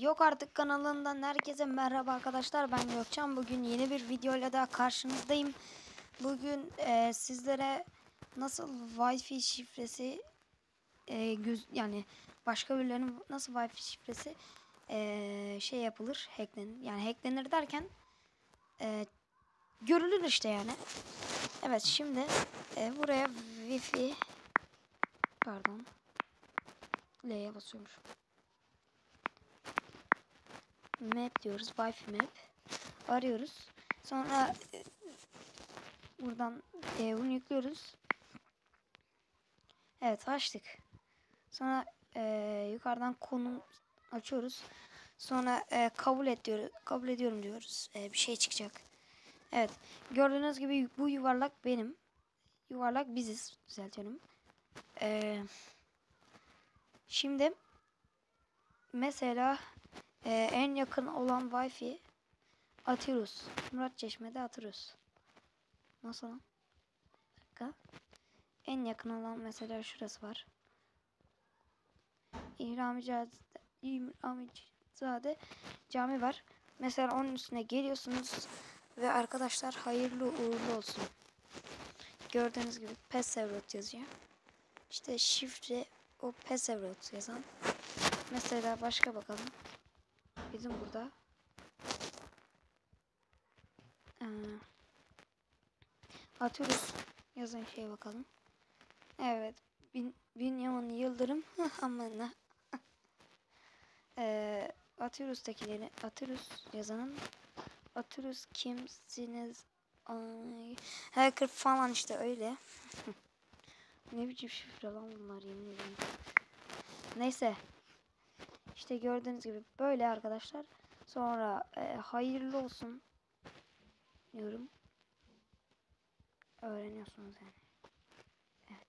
Yok Artık kanalından herkese merhaba arkadaşlar. Ben Gökçen. Bugün yeni bir videoyla daha karşınızdayım. Bugün e, sizlere nasıl Wi-Fi şifresi e, göz, yani başka birilerinin nasıl Wi-Fi şifresi e, şey yapılır, hacklenir. Yani hacklenir derken e, görülür işte yani. Evet şimdi e, buraya Wi-Fi pardon L'ye basıyormuş map diyoruz. Wi-Fi map. Arıyoruz. Sonra e, buradan e, bunu yüklüyoruz. Evet açtık. Sonra e, yukarıdan konum açıyoruz. Sonra e, kabul et diyoruz. Kabul ediyorum diyoruz. E, bir şey çıkacak. Evet. Gördüğünüz gibi bu yuvarlak benim. Yuvarlak biziz. Düzeltiyorum. E, şimdi mesela ee, en yakın olan Wi-Fi atıyoruz. Murat Çeşme'de atıyoruz. Nasıl lan? Dakika. En yakın olan mesela şurası var. İhramicazade cami var. Mesela onun üstüne geliyorsunuz ve arkadaşlar hayırlı uğurlu olsun. Gördüğünüz gibi Pessevrot yazıyor. İşte şifre o Pessevrot yazan. Mesela başka bakalım. Bizim burada. Ee, atıyoruz. Yazan şeye bakalım. Evet. Bin, Binyamin Yıldırım. Aman ne. ee, atıyoruz tekileri. Atıyoruz yazanın. Atıyoruz kimsiniz? Ay. Hacker falan işte öyle. ne biçim şifre lan bunlar yemin ederim. Neyse. İşte gördüğünüz gibi böyle arkadaşlar. Sonra e, hayırlı olsun diyorum. Öğreniyorsunuz yani. Evet.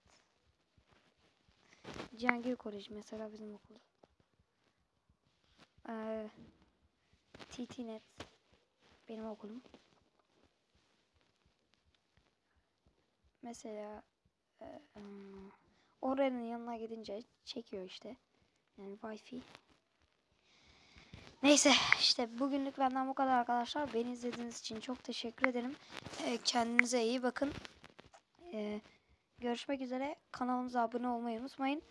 Cihangir Koleji mesela bizim okul. Ee, TTNet benim okulum. Mesela e, oranın yanına gidince çekiyor işte. Yani Wi-Fi. Neyse işte bugünlük benden bu kadar arkadaşlar. Beni izlediğiniz için çok teşekkür ederim. Ee, kendinize iyi bakın. Ee, görüşmek üzere. Kanalımıza abone olmayı unutmayın.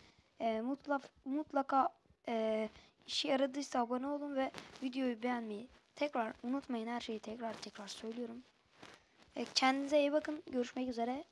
Ee, mutlaka mutlaka e, işe yaradıysa abone olun ve videoyu beğenmeyi tekrar unutmayın. Her şeyi tekrar tekrar söylüyorum. Ee, kendinize iyi bakın. Görüşmek üzere.